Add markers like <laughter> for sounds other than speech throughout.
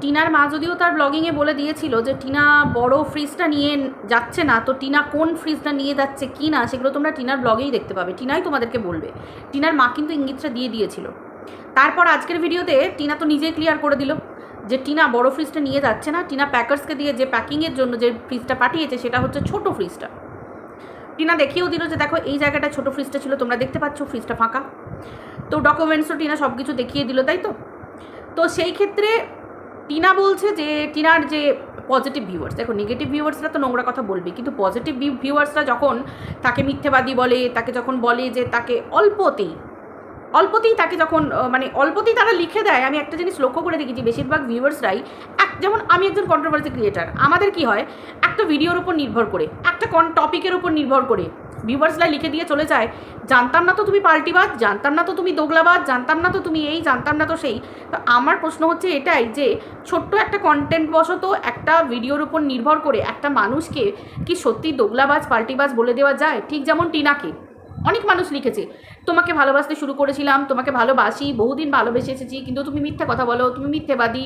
টিনার মা যদিও তার ব্লগিংয়ে বলে দিয়েছিল যে, টিনা বড় ফ্রিজটা নিয়ে যাচ্ছে না, তো টিনা কোন ফ্রিজটা নিয়ে যাচ্ছে কি না, সেগুলো তোমরা টিনার ব্লগেই দেখতে পাবে। টিনাই তোমাদেরকে বলবে। টিনার মা কিন্তু ইঙ্গিতটা দিয়ে দিয়েছিল। তারপর আজকের ভিডিওতে টিনা তো নিজেই ক্লিয়ার করে দিল যে, টিনা বড় ফ্রিজটা নিয়ে যাচ্ছে না, টিনা প্যাকার্সকে দিয়ে যে প্যাকিংয়ের জন্য যে ফ্রিজটা পাঠিয়েছে, সেটা হচ্ছে ছোট ফ্রিজটা টিনা দেখিয়েও দিল যে, দেখো, এই জায়গাটা ছোট ফ্রিজটা ছিল, তোমরা দেখতে পাচ্ছ ফ্রিজটা ফাঁকা। তো ডকুমেন্টসও টিনা সব কিছু দেখিয়ে দিল, তাই তো? তো সেই ক্ষেত্রে টিনা বলছে যে টিনার যে পজিটিভ ভিউয়ার্স দেখো নেগেটিভ ভিউয়ার্সরা তো নোংরা কথা বলবে, কিন্তু পজিটিভ ভিউয়ার্সরা যখন তাকে মিথ্যেবাদী বলে, তাকে যখন বলে যে তাকে অল্পতেই অল্পতেই তাকে যখন মানে অল্পতেই তারা লিখে দেয়, আমি একটা জিনিস লক্ষ্য করে দেখেছি, বেশিরভাগ ভিউয়ার্সরাই এক, যেমন আমি একজন কন্ট্রোভার্সি ক্রিয়েটার আমাদের কি হয়, একটা ভিডিওর উপর নির্ভর করে, একটা কন টপিকের উপর নির্ভর করে ভিউয়ার্সরা লিখে দিয়ে চলে যায়, জানতাম না তো তুমি পাল্টিবাদ জানতাম না তো তুমি দোগলাবাদ জানতাম না তো তুমি এই, জানতাম না তো সেই। তো আমার প্রশ্ন হচ্ছে এটাই যে, ছোট্ট একটা কন্টেন্ট বশত একটা ভিডিওর উপর নির্ভর করে একটা মানুষকে কি সত্যি দোগলাবাজ, পাল্টিবাজ বলে দেওয়া যায়? ঠিক যেমন টিনাকে। অনেক মানুষ লিখেছে। তোমাকে ভালোবাসতে শুরু করেছিলাম, তোমাকে ভালোবাসি, বহুদিন ভালোবেসে এসেছি, কিন্তু তুমি মিথ্যা কথা বলো, তুমি মিথ্যেবাদী।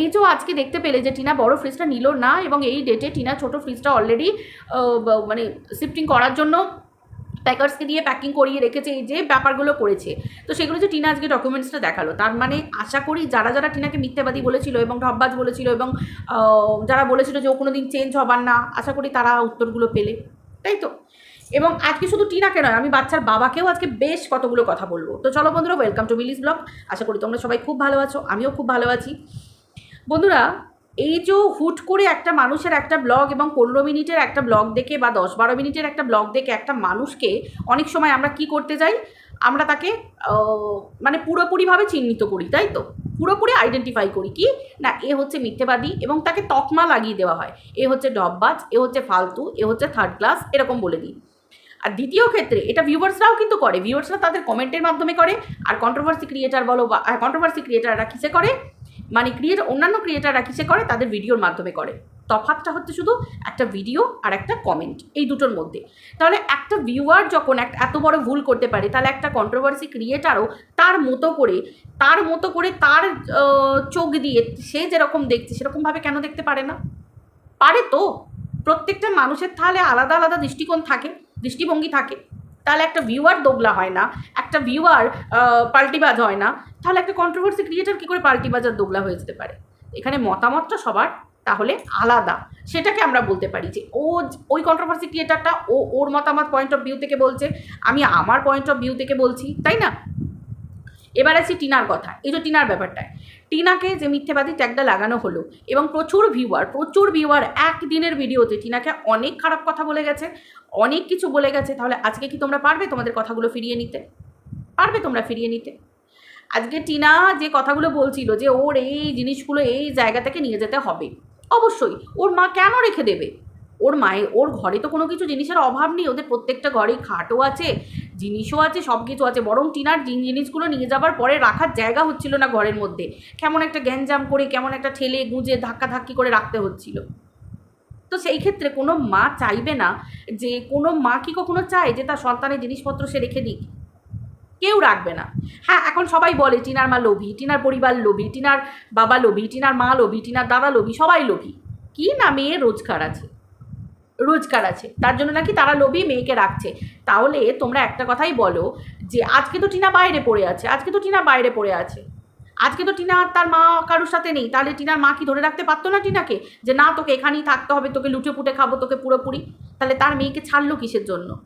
এই যে আজকে দেখতে পেলে যে টিনা বড় ফ্রিজটা নিল না এবং এই ডেটে টিনা ছোট ফ্রিজটা অলরেডি মানে শিফটিং করার জন্য প্যাকার্সকে দিয়ে প্যাকিং করিয়ে রেখেছে, এই যে ব্যাপারগুলো করেছে। তো সেগুলো যে টিনা আজকে ডকুমেন্টসটা দেখাল, তার মানে আশা করি যারা যারা টিনাকে মিথ্যাবাদী বলেছিল এবং ঢব্বাজ বলেছিল এবং যারা বলেছিল যে ও কোনো দিন চেঞ্জ হবার না, আশা করি তারা উত্তরগুলো পেলে। তাই তো? এবং আজকে শুধু টিনাকে নয়, আমি বাচ্চার বাবাকেও আজকে বেশ কতগুলো কথা বলব। তো চলো বন্ধুরা ওয়েলকাম টু বিলিস ব্লগ আশা করি তোমরা সবাই খুব ভালো আছো, আমিও খুব ভালো আছি। বন্ধুরা, এই যে হুট করে একটা মানুষের একটা ব্লগ এবং পনেরো মিনিটের একটা ব্লগ দেখে বা দশ বারো মিনিটের একটা ব্লগ দেখে একটা মানুষকে অনেক সময় আমরা কি করতে যাই? আমরা তাকে মানে পুরোপুরিভাবে চিহ্নিত করি, তাই তো? পুরোপুরি আইডেন্টিফাই করি কি? না, এ হচ্ছে মিথ্যেবাদী এবং তাকে তকমা লাগিয়ে দেওয়া হয়। এ হচ্ছে ডববাজ এ হচ্ছে ফালতু, এ হচ্ছে থার্ড ক্লাস এরকম বলে দিই। আর দ্বিতীয় ক্ষেত্রে, এটা ভিউয়ার্সরাও কিন্তু করে ভিউয়ার্সরা তাদের কমেন্টের মাধ্যমে করে, আর কন্ট্রোভার্সি ক্রিয়েটার বলো বা কন্ট্রোভার্সি ক্রিয়েটাররা কিসে করে? মানে ক্রিয়েট অন্যান্য ক্রিয়েটাররা কিসে করে? তাদের ভিডিওর মাধ্যমে করে। তফাৎটা হচ্ছে শুধু একটা ভিডিও আর একটা কমেন্ট এই দুটোর মধ্যে। তাহলে একটা ভিউয়ার যখন একটা এত বড় ভুল করতে পারে, তাহলে একটা কন্ট্রোভার্সি ক্রিয়েটারও তার মতো করে, তার মতো করে তার চোখ দিয়ে সে যেরকম দেখছে, সেরকমভাবে কেন দেখতে পারে না? পারে তো। প্রত্যেকটা মানুষের তাহলে আলাদা আলাদা দৃষ্টিকোণ থাকে। দৃষ্টিভঙ্গি থাকে, তাহলে একটা ভিউয়ার দোগলা হয় না, একটা ভিউয়ার পাল্টিবাজ হয় না, তাহলে একটা কন্ট্রোভার্সি ক্রিয়েটার কী করে পাল্টিবাজ আর দোগলা হয়ে যেতে পারে? এখানে মতামতটা সবার তাহলে আলাদা, সেটাকে আমরা বলতে পারি যে ও ওই কন্ট্রোভার্সি ক্রিয়েটারটা ও, ওর মতামত পয়েন্ট অফ ভিউ থেকে বলছে, আমি আমার পয়েন্ট অফ ভিউ থেকে বলছি, তাই না? এবার আসি টিনার কথা। এই যে টিনার ব্যাপারটায়। টিনাকে যে মিথ্যেবাদী ট্যাগটা লাগানো হলো এবং প্রচুর ভিউয়ার প্রচুর ভিউয়ার একদিনের ভিডিওতে টিনাকে অনেক খারাপ কথা বলে গেছে, অনেক কিছু বলে গেছে। তাহলে আজকে কি তোমরা পারবে তোমাদের কথাগুলো ফিরিয়ে নিতে? পারবে তোমরা ফিরিয়ে নিতে? আজকে টিনা যে কথাগুলো বলছিল যে ওর এই জিনিসগুলো এই জায়গা থেকে নিয়ে যেতে হবে, অবশ্যই। ওর মা কেন রেখে দেবে? ওর মায়ে ওর ঘরে তো কোনো কিছু জিনিসের অভাব নেই। ওদের প্রত্যেকটা ঘরেই খাটও আছে জিনিসও আছে সব কিছু আছে। বরং টিনার জিন জিনিসগুলো নিয়ে যাবার পরে রাখার জায়গা হচ্ছিল না ঘরের মধ্যে। কেমন একটা গ্যাঞ্জাম করে, কেমন একটা ঠেলে গুঁজে ধাক্কা ধাক্কি করে রাখতে হচ্ছিল। তো সেই ক্ষেত্রে কোনো মা চাইবে না যে, কোনো মা কি কখনো চায় যে, তার সন্তানের জিনিসপত্র সে রেখে দিক? কেউ রাখবে না। হ্যাঁ এখন সবাই বলে টিনার মা লোভী, টিনার পরিবার লোভী, টিনার বাবা লোভী, টিনার মা লোভী, টিনার দাদা লোভী, সবাই লোভী। কি না মেয়ে রোজগার আছে? রোজগার আছে। তার জন্য নাকি তারা লোভী মেয়েকে রাখছে। তাহলে তোমরা একটা কথাই বলো যে, আজকে তো টিনা বাইরে পড়ে আছে। আজকে তো টিনা বাইরে পড়ে আছে। আজকে তো টিনা তার মা কারোর সাথে নেই। তাহলে টিনার মা কি ধরে রাখতে পারতো না টিনাকে? যে, না, তোকে এখানেই থাকতে হবে, তোকে লুটে পুটে খাব, তোকে পুরোপুরি। তাহলে তার মেয়েকে ছাড়লো কিসের জন্য?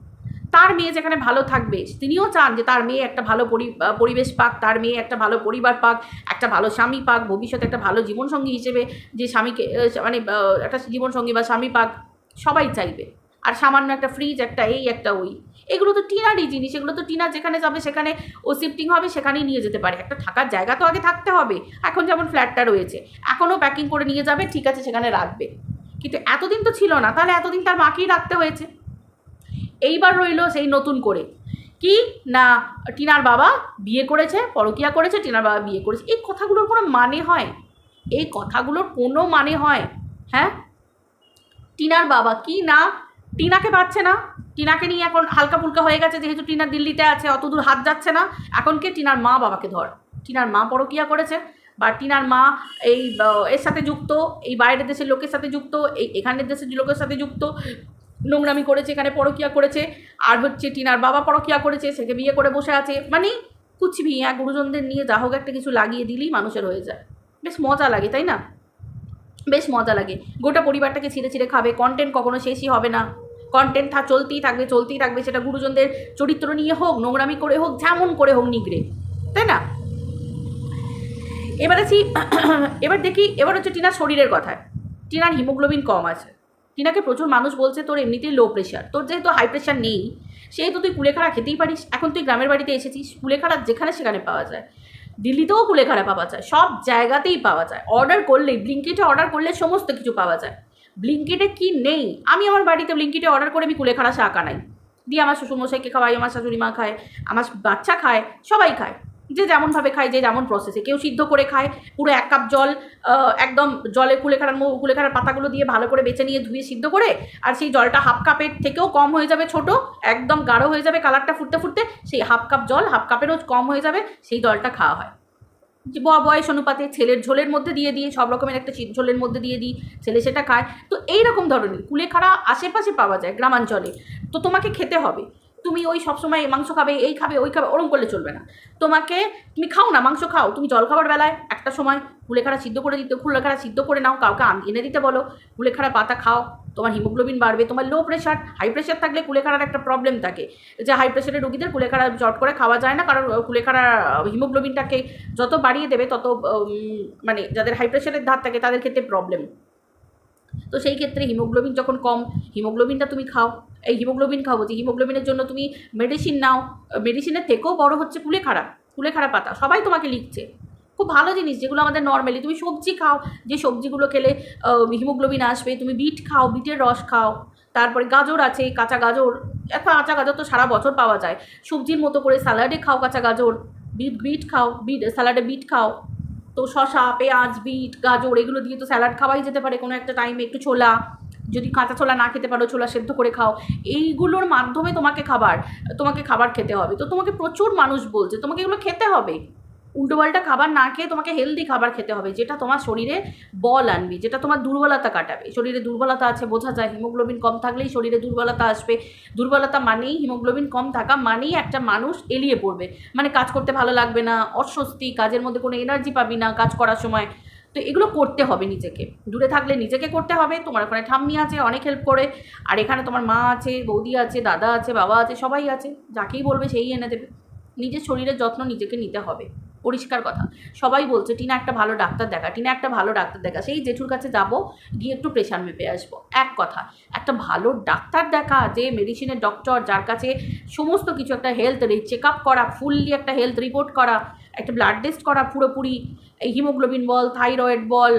তার মেয়ে যেখানে ভালো থাকবে, তিনিও চান যে, তার মেয়ে একটা ভালো পরি- পরিবেশ পাক, তার মেয়ে একটা ভালো পরিবার পাক, একটা ভালো স্বামী পাক, ভবিষ্যতে একটা ভালো জীবনসঙ্গী হিসেবে যে স্বামীকে মানে একটা জীবনসঙ্গী বা স্বামী পাক। সবাই চাইবে। আর সামান্য একটা ফ্রিজ একটা এই, একটা ওই। এগুলো তো টিনারই জিনিস, এগুলো তো টিনার যেখানে যাবে সেখানে ও শিফটিং হবে, সেখানেই নিয়ে যেতে পারে। একটা থাকার জায়গা তো আগে থাকতে হবে। এখন যেমন ফ্ল্যাটটা রয়েছে, এখনও প্যাকিং করে নিয়ে যাবে, ঠিক আছে, সেখানে রাখবে। কিন্তু এতদিন তো ছিল না, তাহলে এতদিন তার মাকেই রাখতে হয়েছে। এইবার রইল সেই নতুন করে। কি? না, টিনার বাবা বিয়ে করেছে, পরকিয়া করেছে, টিনার বাবা বিয়ে করেছে। এই কথাগুলোর কোনো মানে হয়? এই কথাগুলোর কোনো মানে হয়? হ্যাঁ? টিনার বাবা। কি না? টিনাকে পাচ্ছে না। টিনাকে নিয়ে এখন হালকা ফুলকা হয়ে গেছে, যেহেতু টিনা দিল্লিতে আছে, অত দূর হাত যাচ্ছে না। এখন কে? টিনার মা বাবাকে ধর। টিনার মা পরকিয়া করেছে, বা টিনার মা এই এর সাথে যুক্ত, এই বাইরের দেশের লোকের সাথে যুক্ত, এই এখানের দেশের লোকের সাথে যুক্ত, নোংরামি করেছে, এখানে পরকিয়া করেছে, আর হচ্ছে টিনার বাবা পরকিয়া করেছে, সেকে বিয়ে করে বসে আছে। মানে কুচবি হ্যাঁ গুরুজনদের নিয়ে যা হোক একটা কিছু লাগিয়ে দিলেই মানুষের হয়ে যায়। বেশ মজা লাগে, তাই না? বেশ মজা লাগে। গোটা পরিবারটাকে ছিঁড়ে ছিঁড়ে খাবে কন্টেন্ট কখনো শেষই হবে না। কন্টেন্ট থা, চলতেই থাকবে চলতেই থাকবে, সেটা গুরুজনদের চরিত্র নিয়ে হোক, নোংরামি করে হোক, যেমন করে হোক নিগড়ে। তাই না? এবার আছি, <clears throat> এবার দেখি, এবার হচ্ছে টিনার শরীরের কথায়। টিনার হিমোগ্লোবিন কম আছে। টিনাকে প্রচুর মানুষ বলছে, তোর এমনিতেই লো প্রেশার তোর যেহেতু হাই প্রেশার নেই, সেহেতু তুই কুলেখাড়া খেতেই পারিস। এখন তুই গ্রামের বাড়িতে এসেছিস, কুলেখাড়া যেখানে সেখানে পাওয়া যায়। দিল্লিতেও কুলেখাড়া পাওয়া যায়, সব জায়গাতেই পাওয়া যায়। অর্ডার করলেই ব্লিঙ্কেটে অর্ডার করলে সমস্ত কিছু পাওয়া যায়। ব্লিঙ্কেটে কি নেই? আমি আমার বাড়িতে ব্লিঙ্কেটে অর্ডার করে আমি কুলেখাড়া শাক নাই দিয়ে আমার শ্বশুরমশাইকে খাওয়াই, আমার শাশুড়ি মা খায়, আমার বাচ্চা খায়, সবাই খায়। যে যেমনভাবে খায়, যে যেমন প্রসেসে কেউ সিদ্ধ করে খায়, পুরো এক কাপ জল একদম জলে কুলেখাড়ার কুলেখাড়ার পাতাগুলো দিয়ে ভালো করে বেছে নিয়ে ধুয়ে সিদ্ধ করে, আর সেই জলটা হাফ কাপের থেকেও কম হয়ে যাবে ছোট, একদম গাঢ় হয়ে যাবে কালারটা ফুটতে ফুটতে, সেই হাফ কাপ জল হাফ কাপেরও কম হয়ে যাবে, সেই জলটা খাওয়া হয়। বয়স অনুপাতে ছেলের ঝোলের মধ্যে দিয়ে দিই, সব রকমের একটা ঝোলের মধ্যে দিয়ে দিই, ছেলে সেটা খায়। তো এই রকম ধরনের কুলেখাড়া আশেপাশে পাওয়া যায় গ্রামাঞ্চলে। তো তোমাকে খেতে হবে। তুমি ওই সবসময় মাংস খাবে, এই খাবে, ওই খাবে, ওরম করলে চলবে না। তোমাকে তুমি খাও না, মাংস খাও। তুমি জল খাবার বেলায় একটা সময় কুলেখাড়া সিদ্ধ করে দিতে কুলেখাড়া সিদ্ধ করে নাও, কাউকে এনে দিতে বলো। কুলেখাড়া পাতা খাও, তোমার হিমোগ্লোবিন বাড়বে, তোমার লো প্রেশার হাই প্রেশার থাকলে কুলেখাড়ার একটা প্রবলেম থাকে। যে হাই প্রেশারের রোগীদের কুলেখাড়া চট করে খাওয়া যায় না, কারণ কুলেখাড়া হিমোগ্লোবিনটাকে যত বাড়িয়ে দেবে, তত মানে যাদের হাই প্রেশারের ধার থাকে, তাদের ক্ষেত্রে প্রবলেম তো সেই ক্ষেত্রে হিমোগ্লোবিন যখন কম, হিমোগ্লোবিনটা তুমি খাও। এই হিমোগ্লোবিন খাও যে হিমোগ্লোবিনের জন্য তুমি মেডিসিন নাও। মেডিসিনের থেকেও বড় হচ্ছে কুলেখাড়া কুলেখাড়া পাতা। সবাই তোমাকে লিখছে। খুব ভালো জিনিস যেগুলো আমাদের নর্মালি তুমি সবজি খাও, যে সবজিগুলো খেলে হিমোগ্লোবিন আসবে, তুমি বিট খাও, বিটের রস খাও। তারপরে গাজর আছে, কাঁচা গাজর। এখন কাঁচা গাজর তো সারা বছর পাওয়া যায়। সবজির মতো করে স্যালাডে খাও কাঁচা গাজর। বিট বিট খাও, বিট স্যালাডে বিট খাও। তো শশা পেঁয়াজ, বিট, গাজর, এগুলো দিয়ে তো স্যালাড খাওয়াই যেতে পারে কোনো একটা টাইমে একটু ছোলা যদি কাঁচা ছোলা না খেতে পারো, ছোলা সেদ্ধ করে খাও, এইগুলোর মাধ্যমে তোমাকে খাবার তোমাকে খাবার খেতে হবে। তো তোমাকে প্রচুর মানুষ বলছে, তোমাকে এগুলো খেতে হবে। উল্টোপাল্টা খাবার না খেয়ে তোমাকে হেলদি খাবার খেতে হবে, যেটা তোমার শরীরে বল আনবে, যেটা তোমার দুর্বলতা কাটাবে। শরীরে দুর্বলতা আছে, বোঝা যায় হিমোগ্লোবিন কম থাকলেই শরীরে দুর্বলতা আসবে। দুর্বলতা মানেই হিমোগ্লোবিন কম থাকা, মানেই একটা মানুষ এলিয়ে পড়বে। মানে কাজ করতে ভালো লাগবে না, অস্বস্তি, কাজের মধ্যে কোনো এনার্জি পাবি না কাজ করার সময়। তো এগুলো করতে হবে নিজেকে। দূরে থাকলে নিজেকে করতে হবে, তোমার ওখানে ঠাম্মি আছে, অনেক হেল্প করে, আর এখানে তোমার মা আছে, বৌদি আছে, দাদা আছে, বাবা আছে, সবাই আছে, যাকেই বলবে সেই এনে দেবে। নিজের শরীরের যত্ন নিজেকে নিতে হবে, পরিষ্কার কথা। সবাই বলছে, টিনা একটা ভালো ডাক্তার দেখা, টিনা একটা ভালো ডাক্তার দেখা। সেই জেঠুর কাছে যাব, গিয়ে একটু প্রেশার মেপে আসব। এক কথা, একটা ভালো ডাক্তার দেখা, যে মেডিসিনের ডক্টর যার কাছে সমস্ত কিছু একটা হেলথ চেক আপ করা ফুললি একটা হেলথ রিপোর্ট করা একটা ব্লাড টেস্ট করা, পুরোপুরি হিমোগ্লোবিন বল থাইরয়েড বল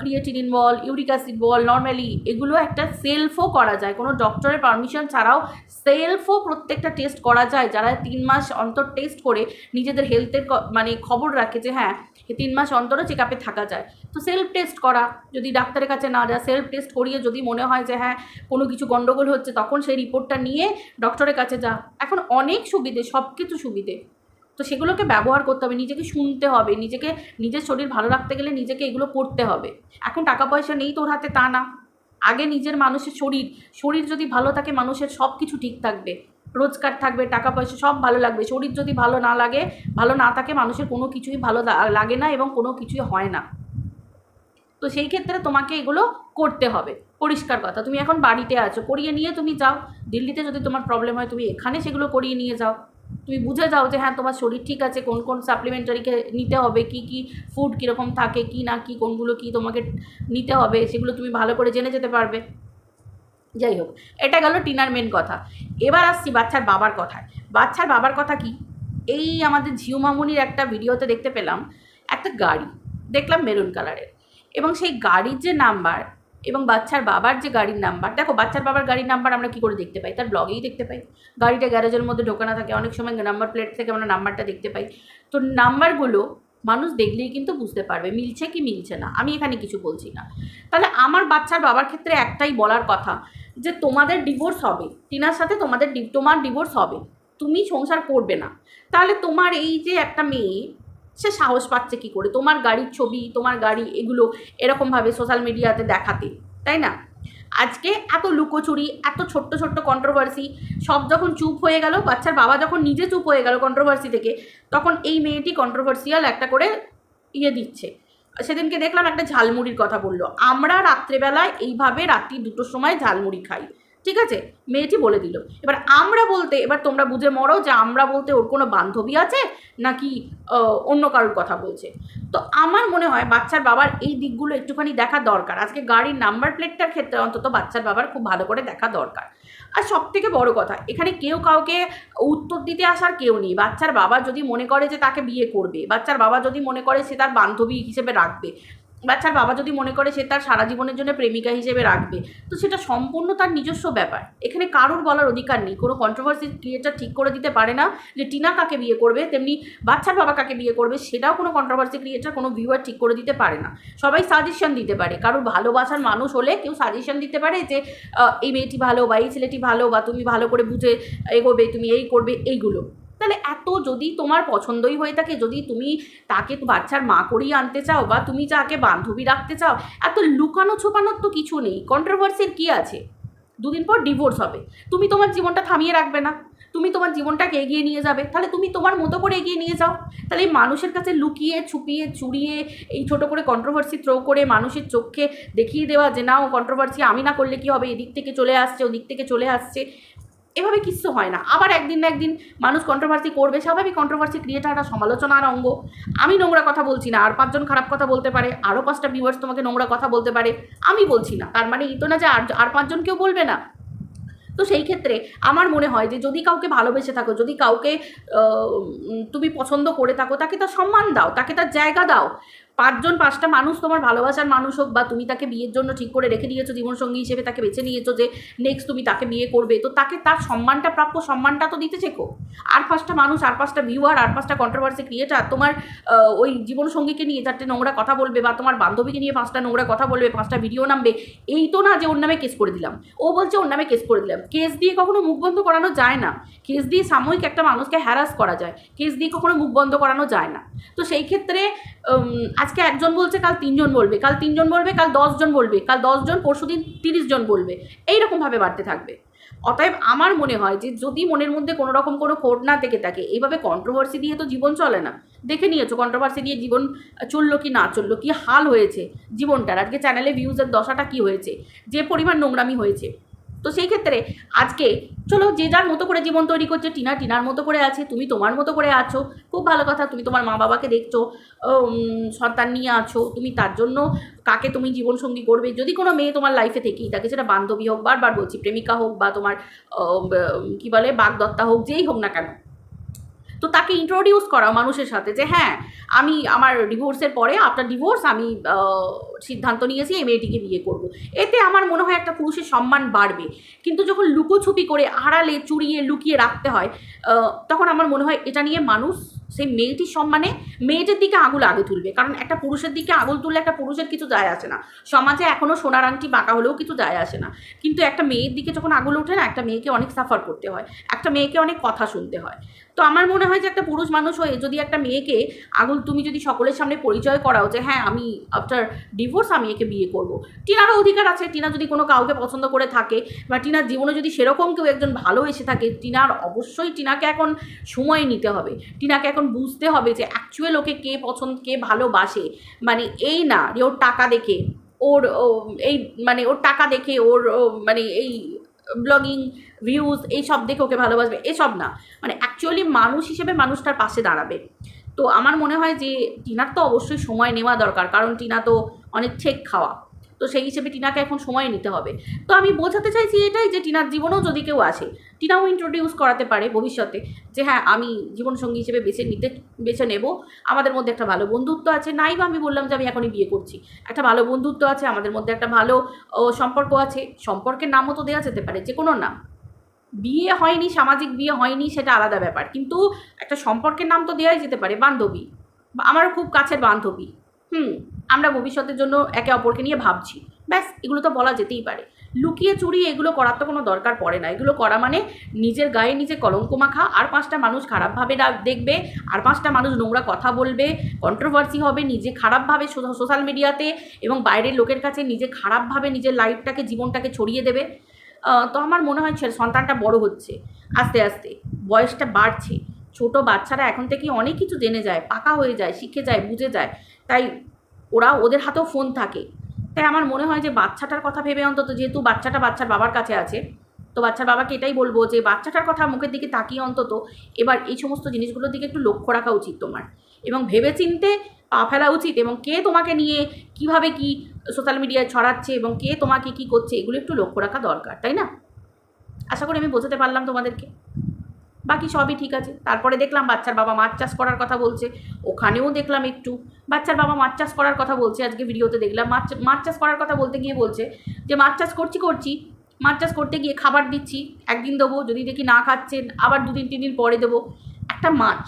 ক্রিয়েটিনিন বল ইউরিক অ্যাসিড বল নর্মালি এগুলো একটা সেলফও করা যায়। কোনো ডক্টরের পারমিশন ছাড়াও সেলফও প্রত্যেকটা টেস্ট করা যায়। যারা তিন মাস অন্তর টেস্ট করে নিজেদের হেলথের মানে খবর রাখে যে হ্যাঁ তিন মাস অন্তরও চেক আপে থাকা যায়। তো সেলফ টেস্ট করা, যদি ডাক্তারের কাছে না যায় সেলফ টেস্ট করিয়ে যদি মনে হয় যে হ্যাঁ কোনো কিছু গণ্ডগোল হচ্ছে, তখন সেই রিপোর্টটা নিয়ে ডক্টরের কাছে যা। এখন অনেক সুবিধে সব কিছু সুবিধে। তো সেগুলোকে ব্যবহার করতে হবে, নিজেকে শুনতে হবে, নিজেকে, নিজের শরীর ভালো রাখতে গেলে নিজেকে এগুলো করতে হবে। এখন টাকা পয়সা নেই তোর হাতে, তা না। আগে নিজের মানুষের শরীর শরীর যদি ভালো থাকে মানুষের সব কিছু ঠিক থাকবে। রোজগার থাকবে, টাকা পয়সা সব ভালো লাগবে। শরীর যদি ভালো না লাগে, ভালো না থাকে মানুষের কোনো কিছুই ভালো লাগে না এবং কোনো কিছুই হয় না। তো সেই ক্ষেত্রে তোমাকে এগুলো করতে হবে। পরিষ্কার কথা, তুমি এখন বাড়িতে আছো, করিয়ে নিয়ে তুমি যাও। দিল্লিতে যদি তোমার প্রবলেম হয়, তুমি এখানে সেগুলো করিয়ে নিয়ে যাও। তুমি বুঝে যাও যে হ্যাঁ তোমার শরীর ঠিক আছে, কোন কোন সাপ্লিমেন্টারিকে নিতে হবে, কি কি ফুড কীরকম থাকে, কি না কি, কোনগুলো কি তোমাকে নিতে হবে, সেগুলো তুমি ভালো করে জেনে যেতে পারবে। যাই হোক, এটা গেল টিনার মেন কথা। এবার আসছি বাচ্চার বাবার কথায়। বাচ্চার বাবার কথা কি? এই আমাদের ঝিউ মামুনির একটা ভিডিওতে দেখতে পেলাম, একটা গাড়ি, দেখলাম মেরুন কালারের এবং সেই গাড়ির যে নাম্বার এবং বাচ্চার বাবার যে গাড়ির নাম্বার, দেখো বাচ্চার বাবার গাড়ির নাম্বার আমরা কী করে দেখতে পাই? তার ব্লগেই দেখতে পাই। গাড়িটা গ্যারেজের মধ্যে ঢোকানো থাকে, অনেক সময় নাম্বার প্লেট থেকে আমরা নাম্বারটা দেখতে পাই। তো নাম্বারগুলো মানুষ দেখলেই কিন্তু বুঝতে পারবে, মিলছে কি মিলছে না। আমি এখানে কিছু বলছি না। তাহলে আমার বাচ্চার বাবার ক্ষেত্রে একটাই বলার কথা, যে তোমাদের ডিভোর্স হবে, টিনার সাথে তোমাদের তোমার ডিভোর্স হবে, তুমি সংসার করবে না। তাহলে তোমার এই যে একটা মেয়ে সে সাহস পাচ্ছে কি করে? তোমার গাড়ির ছবি, তোমার গাড়ি, এগুলো এরকমভাবে সোশ্যাল মিডিয়াতে দেখাতে, তাই না? আজকে এত লুকোচুরি, এত ছোট্ট ছোট্ট কন্ট্রোভার্সি সব যখন চুপ হয়ে গেল, বাচ্চার বাবা যখন নিজে চুপ হয়ে গেল কন্ট্রোভার্সি থেকে, তখন এই মেয়েটি কন্ট্রোভার্সিয়াল একটা করে ইয়ে দিচ্ছে। সেদিনকে দেখলাম একটা ঝালমুড়ির কথা বলল। আমরা রাত্রেবেলায় এইভাবে রাত্রি দুটোর সময় ঝালমুড়ি খাই। ঠিক আছে? মেয়েটি বলে দিল। এবার আমরা বলতে, এবার তোমরা বুঝে মরো যে আমরা বলতে ওর কোনো বান্ধবী আছে নাকি অন্য কারোর কথা বলছে। তো আমার মনে হয় বাচ্চার বাবার এই দিকগুলো একটুখানি দেখা দরকার। আজকে গাড়ির নাম্বার প্লেটটার ক্ষেত্রে অন্তত বাচ্চার বাবার খুব ভালো করে দেখা দরকার। আর সব থেকে বড় কথা, এখানে কেউ কাউকে উত্তর দিতে আসার কেউ নেই। বাচ্চার বাবা যদি মনে করে যে তাকে বিয়ে করবে, বাচ্চার বাবা যদি মনে করে সে তার বান্ধবী হিসেবে রাখবে বাচ্চার বাবা যদি মনে করে সে তার সারা জীবনের জন্য প্রেমিকা হিসেবে রাখবে, তো সেটা সম্পূর্ণ তার নিজস্ব ব্যাপার। এখানে কারোর বলার অধিকার নেই। কোনো কন্ট্রোভার্সি ক্রিয়েটার ঠিক করে দিতে পারে না যে টিনা কাকে বিয়ে করবে, তেমনি বাচ্চার বাবা কাকে বিয়ে করবে, সেটাও কোনো কন্ট্রোভার্সি ক্রিয়েটার কোনো ভিউয়ার ঠিক করে দিতে পারে না। সবাই সাজেশন দিতে পারে। কারোর ভালোবাসার মানুষ হলে কেউ সাজেশন দিতে পারে যে এই মেয়েটি ভালো বা এই ছেলেটি ভালো বা তুমি ভালো করে বুঝে এগোবে, তুমি এই করবে, এইগুলো। তাহলে এত যদি তোমার পছন্দই হয়ে থাকে, যদি তুমি তাকে বাচ্চার মা করিয়ে আনতে চাও বা তুমি যাকে বান্ধবী রাখতে চাও, এত লুকানো ছোপানোর তো কিছু নেই। কন্ট্রোভার্সির কী আছে? দুদিন পর ডিভোর্স হবে। তুমি তোমার জীবনটা থামিয়ে রাখবে না। তুমি তোমার জীবনটাকে এগিয়ে নিয়ে যাবে। তাহলে তুমি তোমার মতো করে এগিয়ে নিয়ে যাও। তাহলে এই মানুষের কাছে লুকিয়ে, ছুপিয়ে, চুরিয়ে, এই ছোট করে কন্ট্রোভার্সি থ্রো করে মানুষের চোখে দেখিয়ে দেওয়া যে, নাও কন্ট্রোভার্সি আমি না করলে কি হবে? এদিক থেকে চলে আসছে, ওদিক থেকে চলে আসছে। এভাবে কিচ্ছু হয় না। আবার একদিন না একদিন মানুষ কন্ট্রোভার্সি করবে, স্বাভাবিক কন্ট্রোভার্সি ক্রিয়েটাররা সমালোচনার অঙ্গ। আমি নোংরা কথা বলছি না, আর পাঁচজন খারাপ কথা বলতে পারে আরও পাঁচটা ভিউয়ার্স তোমাকে নোংরা কথা বলতে পারে, আমি বলছি না। তার মানে এই তো না যে আর আর পাঁচজন কেউ বলবে না। তো সেই ক্ষেত্রে আমার মনে হয় যে যদি কাউকে ভালোবেসে থাকো, যদি কাউকে তুমি পছন্দ করে থাকো, তাকে তার সম্মান দাও, তাকে তার জায়গা দাও। পাঁচজন, পাঁচটা মানুষ তোমার ভালোবাসার মানুষ হোক বা তুমি তাকে বিয়ের জন্য ঠিক করে রেখে দিয়েছ, জীবনসঙ্গী হিসেবে তাকে বেছে নিয়েছো যে নেক্সট তুমি তাকে বিয়ে করবে, তো তাকে তার সম্মানটা প্রাপ্য সম্মানটা তো দিতে শেখো। আর পাঁচটা মানুষ, আর পাঁচটা ভিউয়ার আর পাঁচটা কন্ট্রোভার্সি ক্রিয়েটার তোমার ওই জীবনসঙ্গীকে নিয়ে চারটে নোংরা কথা বলবে বা তোমার বান্ধবীকে নিয়ে পাঁচটা নোংরা কথা বলবে, পাঁচটা ভিডিও নামবে, এই তো না যে ওর নামে কেস করে দিলাম। ও বলছে ওর নামে কেস করে দিলাম। কেস দিয়ে কখনো মুখ বন্ধ করানো যায় না। কেস দিয়ে সাময়িক একটা মানুষকে হ্যারাস করা যায়। কেস দিয়ে কখনো মুখ বন্ধ করানো যায় না। তো সেই ক্ষেত্রে আজকে একজন বলছে, কাল তিনজন বলবে। কাল তিনজন বলবে, কাল দশজন বলবে। কাল দশজন, পরশু দিন তিরিশ জন বলবে। এইরকমভাবে বাড়তে থাকবে। অতএব আমার মনে হয় যে, যদি মনের মধ্যে কোনো রকম কোনো খোট না থেকে থাকে, এইভাবে কন্ট্রোভার্সি দিয়ে তো জীবন চলে না। দেখে নিয়েছো কন্ট্রোভার্সি দিয়ে জীবন চলল কি না চলল, কি হাল হয়েছে জীবনটার? আজকে চ্যানেলে ভিউজের দশাটা কি হয়েছে? যে পরিমাণ নোংরামি হয়েছে। তো সেই ক্ষেত্রে আজকে চলো যে যার মতো করে জীবন তৈরি করছে, টিনা টিনার মতো করে আছে, তুমি তোমার মতো করে আছো, খুব ভালো কথা, তুমি তোমার মা বাবাকে দেখছ সন্তান নিয়ে আছো, তুমি তার জন্য কাকে তুমি জীবনসঙ্গী করবে? যদি কোনো মেয়ে তোমার লাইফে থেকেই তাকে সেটা বান্ধবী হোক, বারবার বলছি, প্রেমিকা হোক বা তোমার কী বলে, বাগদত্তা হোক, যেই হোক না কেন তো তাকে ইন্ট্রোডিউস করা মানুষের সাথে যে হ্যাঁ আমি আমার ডিভোর্সের পরে আফটার ডিভোর্স আমি সিদ্ধান্ত নিয়েছি এই মেয়েটিকে বিয়ে করব। এতে আমার মনে হয় একটা পুরুষের সম্মান বাড়বে। কিন্তু যখন লুকোছুপি করে আড়ালে চুরিয়ে লুকিয়ে রাখতে হয় তখন আমার মনে হয় এটা নিয়ে মানুষ সেই মেয়েটির সম্মানে মেয়েটির দিকে আঙুল আগে তুলবে। কারণ একটা পুরুষের দিকে আঙুল তুললে একটা পুরুষের কিছু যায় আসে না। সমাজে এখনও সোনার আংটি বাঁকা হলেও কিছু যায় আসে না। কিন্তু একটা মেয়ের দিকে যখন আঙুল ওঠে না, একটা মেয়েকে অনেক সাফার করতে হয়। একটা মেয়েকে অনেক কথা শুনতে হয়। তো আমার মনে হয় যে একটা পুরুষ মানুষ হয়ে যদি একটা মেয়েকে আগুন তুমি যদি সকলের সামনে পরিচয় করাও যে হ্যাঁ আমি আফটার ডিভোর্স আমি একে বিয়ে করব। টিনারও অধিকার আছে, টিনা যদি কোনো কাউকে পছন্দ করে থাকে বা টিনার জীবনে যদি সেরকম কেউ একজন ভালো এসে থাকে, টিনার অবশ্যই টিনাকে এখন সময় নিতে হবে। টিনাকে এখন বুঝতে হবে যে অ্যাকচুয়াল ওকে কে পছন্দ, কে ভালোবাসে। মানে এই না, যে ওর টাকা দেখে, ওর এই মানে ওর টাকা দেখে, ওর মানে এই ব্লগিং ভিউজ এইসব দেখে ওকে ভালোবাসবে, এসব না। মানে অ্যাকচুয়ালি মানুষ হিসেবে মানুষটার পাশে দাঁড়াবে। তো আমার মনে হয় যে টিনার তো অবশ্যই সময় নেওয়া দরকার, কারণ টিনা তো অনেক ঠেক খাওয়া। তো সেই হিসেবে টিনাকে এখন সময় নিতে হবে। তো আমি বোঝাতে চাইছি এটাই যে টিনার জীবনেও যদি কেউ আসে, টিনাও ইন্ট্রোডিউস করাতে পারে ভবিষ্যতে যে হ্যাঁ আমি জীবনসঙ্গী হিসেবে বেছে নিতে, বেছে নেব। আমাদের মধ্যে একটা ভালো বন্ধুত্ব আছে। নাই বা আমি বললাম যে আমি এখনই বিয়ে করছি। একটা ভালো বন্ধুত্ব আছে, আমাদের মধ্যে একটা ভালো সম্পর্ক আছে। সম্পর্কের নামও তো দেওয়া যেতে পারে যে কোনো নাম। বিয়ে হয়নি, সামাজিক বিয়ে হয়নি, সেটা আলাদা ব্যাপার। কিন্তু একটা সম্পর্কের নাম তো দেওয়াই যেতে পারে, বান্ধবী। আমার খুব কাছের বান্ধবী। হুম, আমরা ভবিষ্যতের জন্য একে অপরকে নিয়ে ভাবছি। ব্যাস, এগুলো তো বলা যেতেই পারে। লুকিয়ে চুরি এগুলো করার তো কোনো দরকার পড়ে না। এগুলো করা মানে নিজের গায়ে নিজে কলঙ্ক মাখা, আর পাঁচটা মানুষ খারাপভাবে দেখবে, আর পাঁচটা মানুষ নোংরা কথা বলবে কন্ট্রোভার্সি হবে, নিজে খারাপভাবে সোশ্যাল মিডিয়াতে এবং বাইরের লোকের কাছে নিজে খারাপভাবে নিজের লাইফটাকে জীবনটাকে ছড়িয়ে দেবে। তো আমার মনে হয় ছেলে, সন্তানটা বড় হচ্ছে। আস্তে আস্তে। বয়সটা বাড়ছে। ছোট বাচ্চারা এখন থেকে অনেক কিছু জেনে যায়, পাকা হয়ে যায়, শিখে যায়, বুঝে যায়। তাই ওরা ওদের হাতেও ফোন থাকে। তাই আমার মনে হয় যে বাচ্চাটার কথা ভেবে অন্তত যেহেতু বাচ্চাটা বাচ্চার বাবার কাছে আছে, তো বাচ্চার বাবাকে এটাই বলব যে বাচ্চাটার কথা মুখের দিকে তাকিয়ে অন্তত এবার এই সমস্ত জিনিসগুলোর দিকে একটু লক্ষ্য রাখা উচিত তোমার। এবং ভেবে চিনতে পা ফেলা উচিত এবং কে তোমাকে নিয়ে কীভাবে কি সোশ্যাল মিডিয়ায় ছড়াচ্ছে এবং কে তোমাকে কি করছে, এগুলো একটু লক্ষ্য রাখা দরকার, তাই না? আশা করি আমি বোঝাতে পারলাম তোমাদেরকে। বাকি সবই ঠিক আছে। তারপরে দেখলাম বাচ্চার বাবা মাছ চাষ করার কথা বলছে। ওখানেও দেখলাম একটু। বাচ্চার বাবা মাছ চাষ করার কথা বলছে আজকে ভিডিওতে দেখলাম। মাছ মাছ চাষ করার কথা বলতে গিয়ে বলছে যে, মাছ চাষ করছি করছি। মাছ চাষ করতে গিয়ে খাবার দিচ্ছি, একদিন দেবো। যদি দেখি না খাচ্ছেন, আবার দুদিন তিন দিন পরে দেবো। একটা মাছ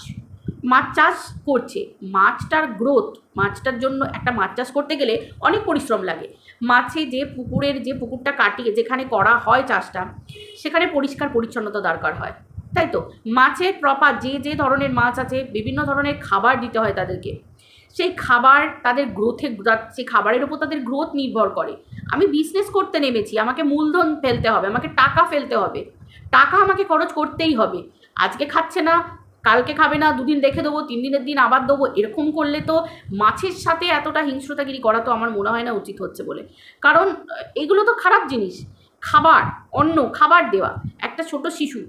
মাছ চাষ করছে। মাছটার গ্রোথ, মাছটার জন্য একটা মাছ চাষ করতে গেলে অনেক পরিশ্রম লাগে। মাছে যে পুকুরের যে পুকুরটা কাটিয়ে যেখানে করা হয় চাষটা, সেখানে পরিষ্কার পরিচ্ছন্নতা দরকার হয়। তাই তো মাছের প্রপার যে যে ধরনের মাছ আছে, বিভিন্ন ধরনের খাবার দিতে হয় তাদেরকে। সেই খাবার তাদের গ্রোথে সেই খাবারের উপর তাদের গ্রোথ নির্ভর করে। আমি বিজনেস করতে নেমেছি, আমাকে মূলধন ফেলতে হবে, আমাকে টাকা ফেলতে হবে। টাকা আমাকে খরচ করতেই হবে। আজকে খাচ্ছে না, কালকে খাবে না, দুদিন রেখে দেবো, তিন দিনের দিন আবার দেবো, এরকম করলে তো মাছের সাথে এতটা হিংস্রতাগিরি করা তো আমার মনে হয় না উচিত হচ্ছে বলে। কারণ, এগুলো তো খারাপ জিনিস। খাবার, অন্ন, খাবার দেওয়া। একটা ছোট শিশু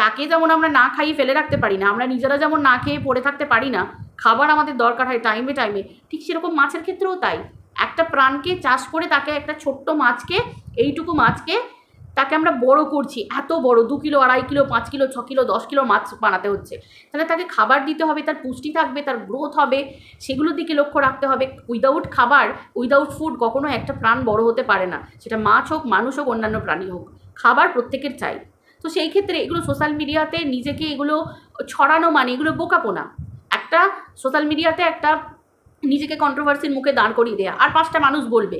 তাকে যেমন আমরা না খাইয়ে ফেলে রাখতে পারি না, আমরা নিজেরা যেমন না খেয়ে পড়ে থাকতে পারি না, খাবার আমাদের দরকার হয় টাইমে টাইমে ঠিক সেরকম মাছের ক্ষেত্রেও তাই। একটা প্রাণকে চাষ করে তাকে একটা ছোট্ট মাছকে, এইটুকু মাছকে তাকে আমরা বড় করছি, এত বড়, দু কিলো, আড়াই কিলো, পাঁচ কিলো, ছ কিলো, দশ কিলো মাছ বানাতে হচ্ছে। তাহলে তাকে খাবার দিতে হবে, তার পুষ্টি থাকবে, তার গ্রোথ হবে, সেগুলোর দিকে লক্ষ্য রাখতে হবে। উইদাউট খাবার উইদাউট ফুড কখনো একটা প্রাণ বড় হতে পারে না। সেটা মাছ হোক, মানুষ হোক, অন্যান্য প্রাণী হোক, খাবার প্রত্যেকের চাই। তো সেই ক্ষেত্রে এগুলো সোশ্যাল মিডিয়াতে নিজেকে এগুলো ছড়ানো মানে এগুলো বোকাপোনা একটা সোশ্যাল মিডিয়াতে একটা নিজেকে কন্ট্রোভার্সির মুখে দাঁড় করিয়ে দেয়া। আর পাঁচটা মানুষ বলবে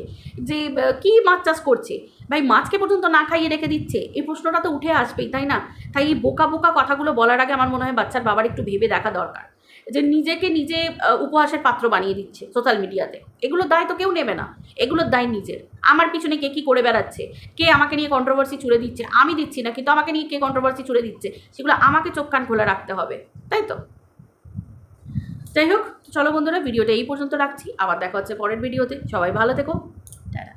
যে কি মাছ চাষ করছে? ভাই, মাছকে পর্যন্ত না খাইয়ে রেখে দিচ্ছে? এই প্রশ্নটা তো উঠে আসবেই, তাই না? তাই এই বোকা বোকা কথাগুলো বলার আগে আমার মনে হয় বাচ্চার বাবার একটু ভেবে দেখা দরকার। যে নিজেকে নিজে উপহাসের পাত্র বানিয়ে দিচ্ছে সোশ্যাল মিডিয়াতে এগুলোর দায় তো কেউ নেবে না। এগুলোর দায় নিজের। আমার পিছনে কে কী করে বেড়াচ্ছে? কে আমাকে নিয়ে কন্ট্রোভার্সি ছুড়ে দিচ্ছে? আমি দিচ্ছি না, কিন্তু আমাকে নিয়ে কে কন্ট্রোভার্সি ছুড়ে দিচ্ছে? সেগুলো আমাকে চোখ কান খোলা রাখতে হবে, তাই তো? যাই হোক, চলো বন্ধুরা, ভিডিওটা এই পর্যন্ত রাখছি। আবার দেখা হচ্ছে পরের ভিডিওতে। সবাই ভালো থেকো। টাটা।